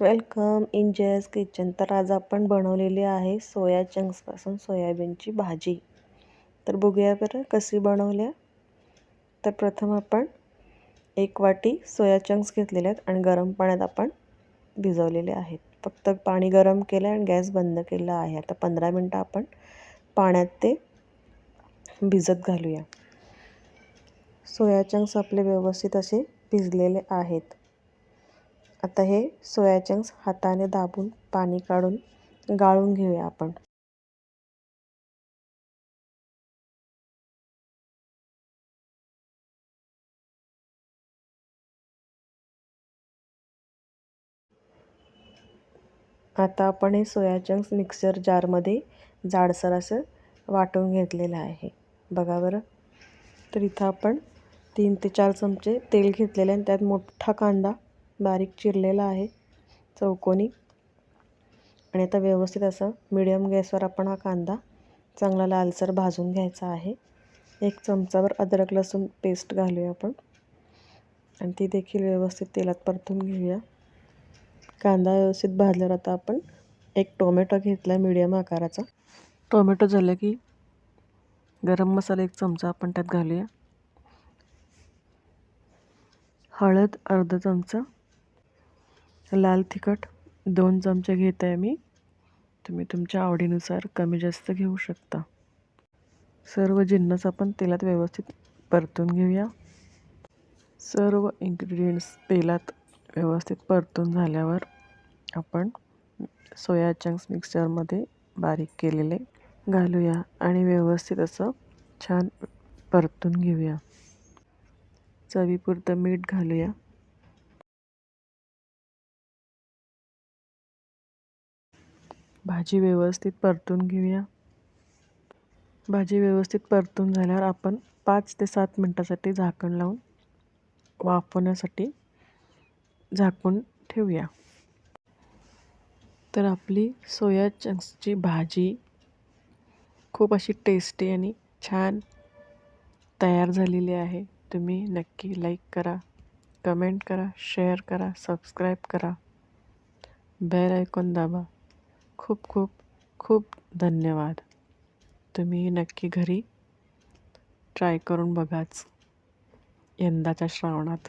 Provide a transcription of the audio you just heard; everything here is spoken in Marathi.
Welcome in JAYS kitchen. तर आज आपण बनवलेली आहे सोया चंक्सपासून सोयाबीनची भाजी. तर बघूया बरं कशी बनवल्या. तर प्रथम आपण एक वाटी सोया चंक्स घेतलेले आहेत आणि गरम पाण्यात आपण भिजवलेले आहेत. फक्त पाणी गरम केलं आणि गॅस बंद केला आहे. आता पंधरा मिनटं आपण पाण्यात ते भिजत घालूया. सोया चंक्स आपले व्यवस्थित असे भिजलेले आहेत. आता हे सोया चंक्स हाताने दाबून पाणी काढून गाळून घेऊया आपण. आता आपण हे सोया चंक्स मिक्सर जारमध्ये जाडसर असं वाटून घेतलेलं आहे. बघा बरं. तर इथं आपण तीन ते चार चमचे तेल घेतलेले आणि त्यात मोठा कांदा बारीक चिरलेला आहे चौकोनी. आणि आता व्यवस्थित असं मिडियम गॅसवर आपण हा कांदा चांगला लालसर भाजून घ्यायचा आहे. एक चमचावर अद्रक लसूण पेस्ट घालूया आपण. आणि ती देखील व्यवस्थित तेलात परतून घेऊया. कांदा व्यवस्थित भाजल्यावर आता आपण एक टोमॅटो घेतला मिडियम आकाराचा. टोमॅटो झालं की गरम मसाला एक चमचा आपण त्यात घालूया. हळद अर्धा चमचा. लाल तिखट दोन चमचे घेत आहे मी. तुम्ही तुमच्या आवडीनुसार कमी जास्त घेऊ शकता. सर्व जिन्नस आपण तेलात व्यवस्थित परतून घेऊया. सर्व इन्ग्रेडियंट्स तेलात व्यवस्थित परतून झाल्यावर आपण सोया चंक्स मिक्सरमध्ये बारीक केलेले घालूया आणि व्यवस्थित असं छान परतून घेऊया. चवीपुरतं मीठ घालूया. भाजी व्यवस्थित परतून घेऊया. भाजी व्यवस्थित परतून झाल्यावर आपण पाच ते सात मिनटासाठी झाकण लावून वाफवण्यासाठी झाकून ठेवूया. तर आपली सोया चंक्सची भाजी खूप अशी टेस्टी आणि छान तयार झालेली आहे. तुम्ही नक्की लाईक करा कमेंट करा शेअर करा सबस्क्राईब करा. बेल आयकॉन दाबा. खूप खूप खूप धन्यवाद. तुम्ही नक्की घरी ट्राय करून बघाच यंदाच्या श्रावणात.